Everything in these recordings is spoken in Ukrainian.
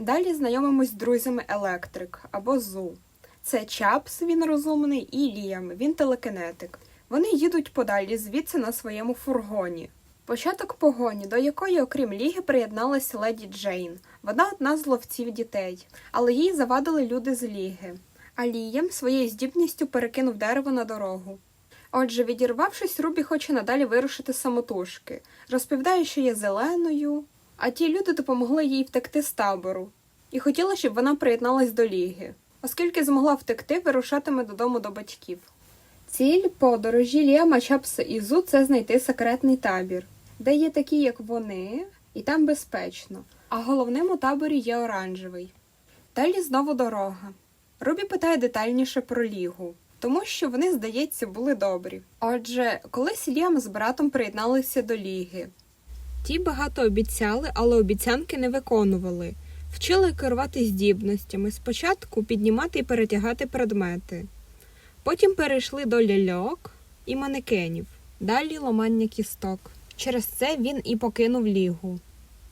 Далі знайомимось з друзями Електрик або Зу. Це Чапс, він розумний, і Ліам, він телекінетик. Вони їдуть подалі звідси на своєму фургоні. Початок погоні, до якої, окрім Ліги, приєдналась леді Джейн. Вона одна з ловців дітей, але їй завадили люди з Ліги. А Ліям своєю здібністю перекинув дерево на дорогу. Отже, відірвавшись, Рубі хоче надалі вирушити самотужки, розповідає, що є зеленою, а ті люди допомогли їй втекти з табору і хотіла, щоб вона приєдналась до ліги. Оскільки змогла втекти, вирушатиме додому до батьків. Ціль подорожі Ліама Чапса і Зу це знайти секретний табір, де є такі, як вони, і там безпечно. А головним у таборі є оранжевий. Далі знову дорога. Рубі питає детальніше про лігу, тому що вони, здається, були добрі. Отже, колись Ліам з братом приєдналися до ліги. Ті багато обіцяли, але обіцянки не виконували. Вчили керувати здібностями, спочатку піднімати і перетягати предмети. Потім перейшли до ляльок і манекенів, далі ламання кісток. Через це він і покинув лігу.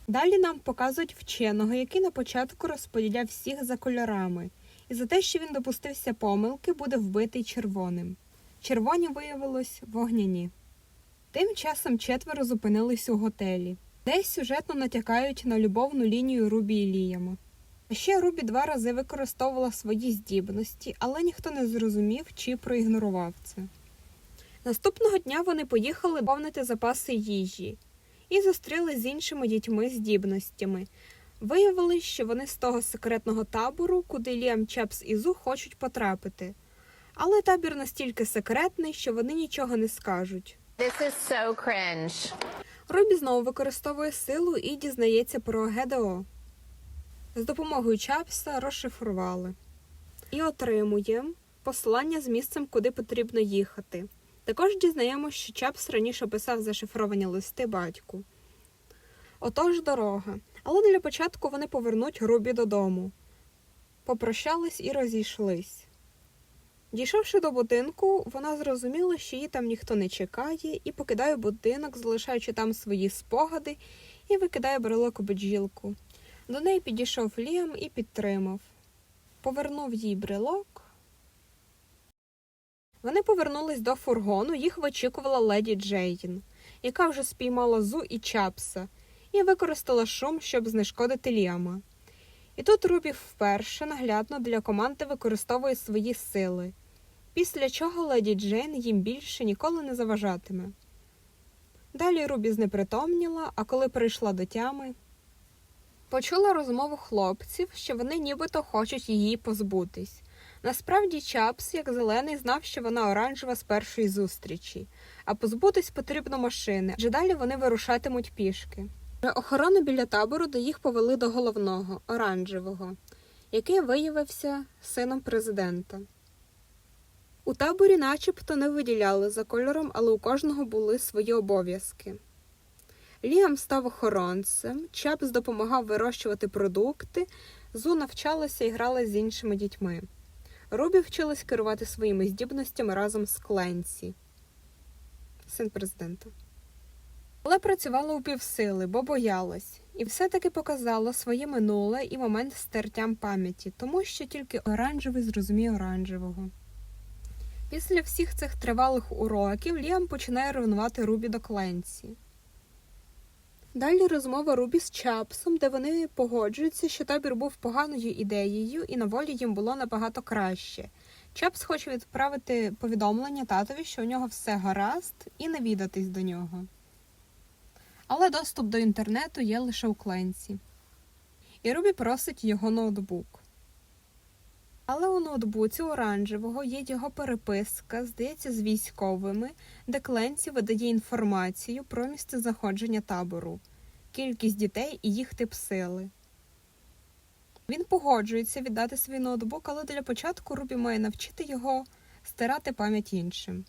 Далі нам показують вченого, який на початку розподіляв всіх за кольорами, і за те, що він допустився помилки, буде вбитий червоним. Червоні виявилось вогняні. Тим часом четверо зупинились у готелі, де сюжетно натякають на любовну лінію Рубі і Ліяма. Ще Рубі два рази використовувала свої здібності, але ніхто не зрозумів чи проігнорував це. Наступного дня вони поїхали повнити запаси їжі і зустрілись з іншими дітьми здібностями. Виявилось, що вони з того секретного табору, куди Ліам Чепс і Зу хочуть потрапити. Але табір настільки секретний, що вони нічого не скажуть. This is so cringe. Рубі знову використовує силу і дізнається про ГДО. З допомогою Чапса розшифрували і отримує посилання з місцем, куди потрібно їхати. Також дізнаємося, що Чапс раніше писав зашифровані листи батьку. Отож дорога. Але для початку вони повернуть Рубі додому. Попрощались і розійшлись. Дійшовши до будинку, вона зрозуміла, що її там ніхто не чекає, і покидає будинок, залишаючи там свої спогади, і викидає брелок у бджілку. До неї підійшов Ліам і підтримав. Повернув їй брелок. Вони повернулись до фургону, їх вичікувала леді Джейн, яка вже спіймала Зу і Чапса, і використала шум, щоб знешкодити Ліама. І тут Рубі вперше наглядно для команди використовує свої сили, після чого леді Джейн їм більше ніколи не заважатиме. Далі Рубі знепритомніла, а коли прийшла до тями, почула розмову хлопців, що вони нібито хочуть її позбутись. Насправді Чапс, як зелений, знав, що вона оранжева з першої зустрічі, а позбутись потрібно машини, адже далі вони вирушатимуть пішки. Охорону біля табору до їх повели до головного, оранжевого, який виявився сином президента. У таборі начебто не виділяли за кольором, але у кожного були свої обов'язки. Ліам став охоронцем, Чапс допомагав вирощувати продукти, Зу навчалася і грала з іншими дітьми. Рубі вчилась керувати своїми здібностями разом з Кленсі, син президента. Але працювала у півсили, бо боялась, і все-таки показала своє минуле і момент стертям пам'яті, тому що тільки оранжевий зрозуміє оранжевого. Після всіх цих тривалих уроків Ліам починає ревнувати Рубі до Кленсі. Далі розмова Рубі з Чапсом, де вони погоджуються, що табір був поганою ідеєю і на волі їм було набагато краще. Чапс хоче відправити повідомлення татові, що у нього все гаразд, і навідатись до нього. Але доступ до інтернету є лише у Кленсі. І Рубі просить його ноутбук. Але у ноутбуці оранжевого є його переписка, здається, з військовими, де Кленсі видає інформацію про місце заходження табору, кількість дітей і їх тип сили. Він погоджується віддати свій ноутбук, але для початку Рубі має навчити його стирати пам'ять іншим.